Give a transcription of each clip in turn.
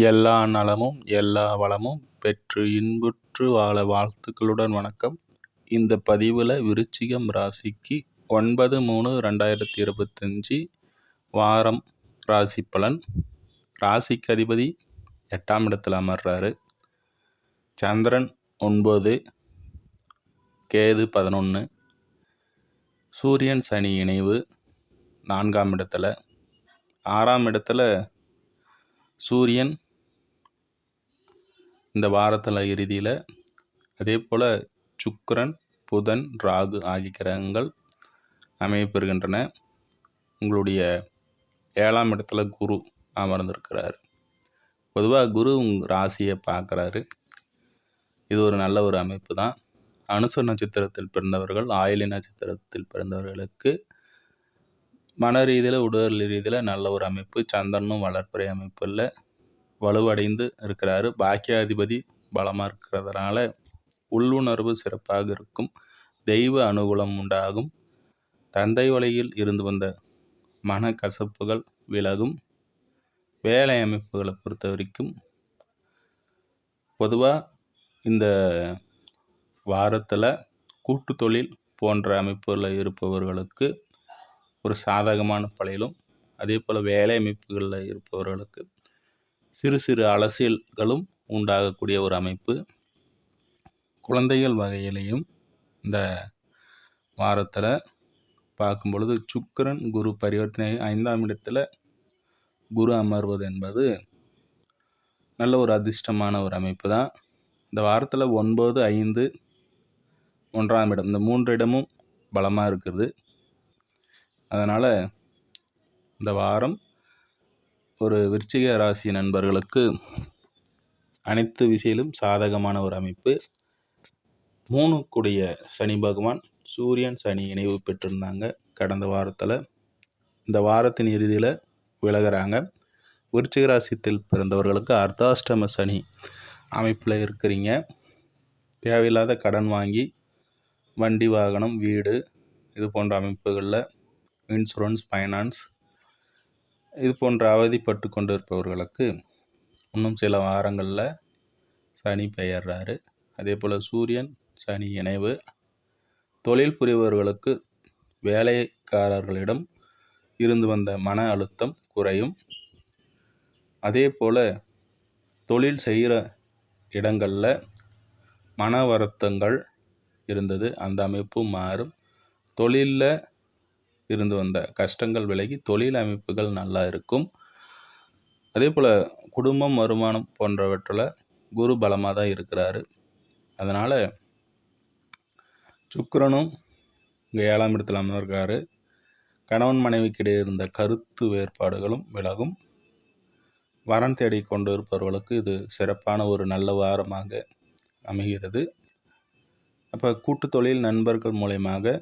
எல்லா நலமும் எல்லா வளமும் பெற்று இன்புற்று வாழ வாழ்த்துக்களுடன் வணக்கம். இந்த பதிவில் விருச்சிகம் ராசிக்கு ஒன்பது மூணு ரெண்டாயிரத்தி இருபத்தஞ்சி வாரம் ராசி பலன். ராசிக்கு அதிபதி எட்டாம் இடத்தில் அமர்றாரு. சந்திரன் ஒன்பது கேது பதினொன்று சூரியன் சனி இணைவு நான்காம் இடத்துல. ஆறாம் இடத்துல சூரியன் இந்த வாரத்தில் இறுதியில் அதே போல் சுக்கரன் புதன் ராகு ஆகிய கிரகங்கள் அமையப்பெறுகின்றன உங்களுடைய ஏழாம் இடத்துல குரு அமர்ந்திருக்கிறார். பொதுவாக குரு உங்கள் ராசியை பார்க்குறாரு இது ஒரு நல்ல ஒரு அமைப்பு தான் அனுச நட்சத்திரத்தில் பிறந்தவர்கள் ஆயிலி நட்சத்திரத்தில் பிறந்தவர்களுக்கு மன ரீதியில் உடல் ரீதியில் நல்ல ஒரு அமைப்பு. சந்திரனும் வளர்ப்புறை அமைப்பு இல்லை. வலுவடைந்து இருக்கிறாரு. பாக்கியாதிபதி பலமாக இருக்கிறதுனால உள்ளுணர்வு சிறப்பாக இருக்கும். தெய்வ அனுகூலம் உண்டாகும். தந்தை வழியில் இருந்து வந்த மன கசப்புகள் விலகும். வேலை அமைப்புகளை பொறுத்த வரைக்கும் பொதுவாக இந்த வாரத்தில் கூட்டு தொழில் போன்ற அமைப்புகளில் இருப்பவர்களுக்கு ஒரு சாதகமான பலையிலும் அதே போல் வேலை அமைப்புகளில் இருப்பவர்களுக்கு சிறு சிறு அலசியல்களும் உண்டாகக்கூடிய ஒரு அமைப்பு. குழந்தைகள் வகையிலையும் இந்த வாரத்தில் பார்க்கும் பொழுது சுக்கரன் குரு பரிவர்த்தனை ஐந்தாம் இடத்துல குரு அமர்வது என்பது நல்ல ஒரு அதிர்ஷ்டமான ஒரு அமைப்பு தான். இந்த வாரத்தில் ஒன்பது ஐந்து ஒன்றாம் இடம். இந்த மூன்று இடமும் பலமாக இருக்குது. அதனால் இந்த வாரம் ஒரு விருச்சிக ராசி நண்பர்களுக்கு அனைத்து விஷயிலும் சாதகமான ஒரு அமைப்பு. மூணு கூடிய சனி பகவான் சூரியன் சனி இணைவு பெற்றிருந்தாங்க கடந்த வாரத்தில். இந்த வாரத்தின் இறுதியில் விலகிறாங்க. விருச்சிக ராசியத்தில் பிறந்தவர்களுக்கு அர்த்தாஷ்டம சனி அமைப்பில் இருக்கிறீங்க. தேவையில்லாத கடன் வாங்கி வண்டி வாகனம் வீடு இது போன்ற அமைப்புகளில் இன்சூரன்ஸ் ஃபைனான்ஸ் இது போன்ற அவதிப்பட்டு கொண்டிருப்பவர்களுக்கு இன்னும் சில வாரங்களில் சனி பெயர்றாரு. அதே போல் சூரியன் சனி இணைவு. தொழில் புரிபவர்களுக்கு வேலைக்காரர்களிடம் இருந்து வந்த மன அழுத்தம் குறையும். அதே போல் தொழில் செய்கிற இடங்களில் மன வருத்தங்கள் இருந்தது. அந்த அமைப்பும் மாறும். தொழிலில் இருந்து வந்த கஷ்டங்கள் விலகி தொழில் அமைப்புகள் நல்லா இருக்கும். அதே போல் குடும்பம் வருமானம் போன்றவற்றில் குரு பலமாக தான் இருக்கிறாரு. அதனால் சுக்கரனும் இங்கே ஏழாம் இடத்துல அமர்ந்திருக்காரு. கணவன் மனைவிக்கிடையே இருந்த கருத்து வேறுபாடுகளும் விலகும். வரன் தேடி கொண்டு இருப்பவர்களுக்கு இது சிறப்பான ஒரு நல்ல வாரமாக அமைகிறது. அப்போ கூட்டு தொழில் நண்பர்கள் மூலயமாக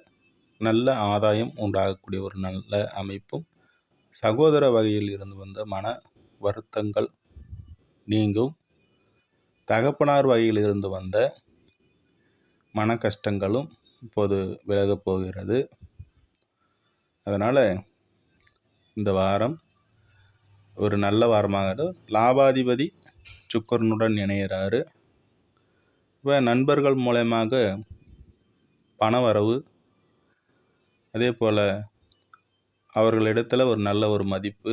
நல்ல ஆதாயம் உண்டாகக்கூடிய ஒரு நல்ல அமைப்பும் சகோதர வகையில் இருந்து வந்த மன வருத்தங்கள் நீங்கும். தகப்பனார் வகையில் இருந்து வந்த மன கஷ்டங்களும் இப்போது விலகப் போகிறது. அதனால் இந்த வாரம் ஒரு நல்ல வாரமாக லாபாதிபதி சுக்கரனுடன் இணையிறாரு. இப்போ நண்பர்கள் மூலயமாக பண வரவு அதே போல் அவர்களிடத்தில் ஒரு நல்ல ஒரு மதிப்பு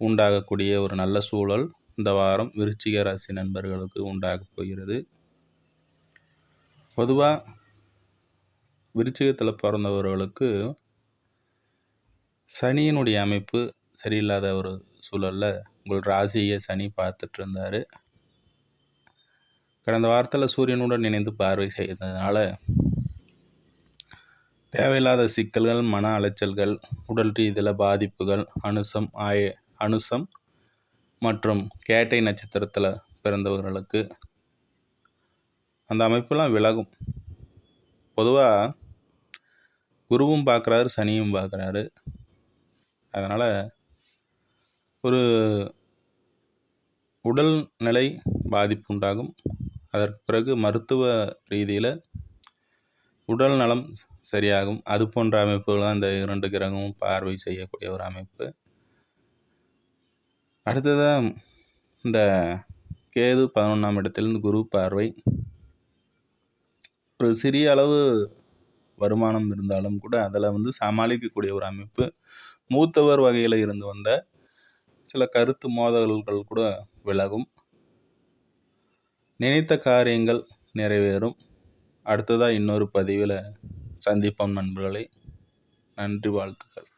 உண்டாகக்கூடிய ஒரு நல்ல சூழல் இந்த வாரம் விருச்சிக ராசி நண்பர்களுக்கு உண்டாகப் போகிறது. பொதுவாக விருச்சிகத்தில் பிறந்தவர்களுக்கு சனியினுடைய அமைப்பு சரியில்லாத ஒரு சூழலில் உங்கள் ராசியை சனி பார்த்துட்டு இருந்தார் கடந்த வாரத்தில் சூரியனுடன் இணைந்து பார்வை செய்ததுனால தேவையில்லாத சிக்கல்கள் மன அலைச்சல்கள் உடல் ரீதியில் பாதிப்புகள் அனுசம் ஆய அனுசம் மற்றும் கேட்டை நட்சத்திரத்தில் பிறந்தவர்களுக்கு அந்த அமைப்பெல்லாம் விலகும். பொதுவாக குருவும் பார்க்குறாரு சனியும் பார்க்குறாரு. அதனால் ஒரு உடல்நிலை பாதிப்பு உண்டாகும். அதற்கு பிறகு மருத்துவ ரீதியில் உடல் நலம் சரியாகும். அது போன்ற அமைப்புகள் தான் இந்த இரண்டு கிரகமும் பார்வை செய்யக்கூடிய ஒரு அமைப்பு. அடுத்ததாக இந்த கேது பதினொன்றாம் இடத்திலிருந்து குரு பார்வை. ஒரு சிறிய அளவு வருமானம் இருந்தாலும் கூட அதில் வந்து சமாளிக்கக்கூடிய ஒரு அமைப்பு. மூத்தவர் வகையில் இருந்து வந்த சில கருத்து மோதல்கள் கூட விலகும். நினைத்த காரியங்கள் நிறைவேறும். அடுத்ததாக இன்னொரு பதிவில் சந்திப்போம் நண்பர்களே. நன்றி வாழ்த்துக்கள்.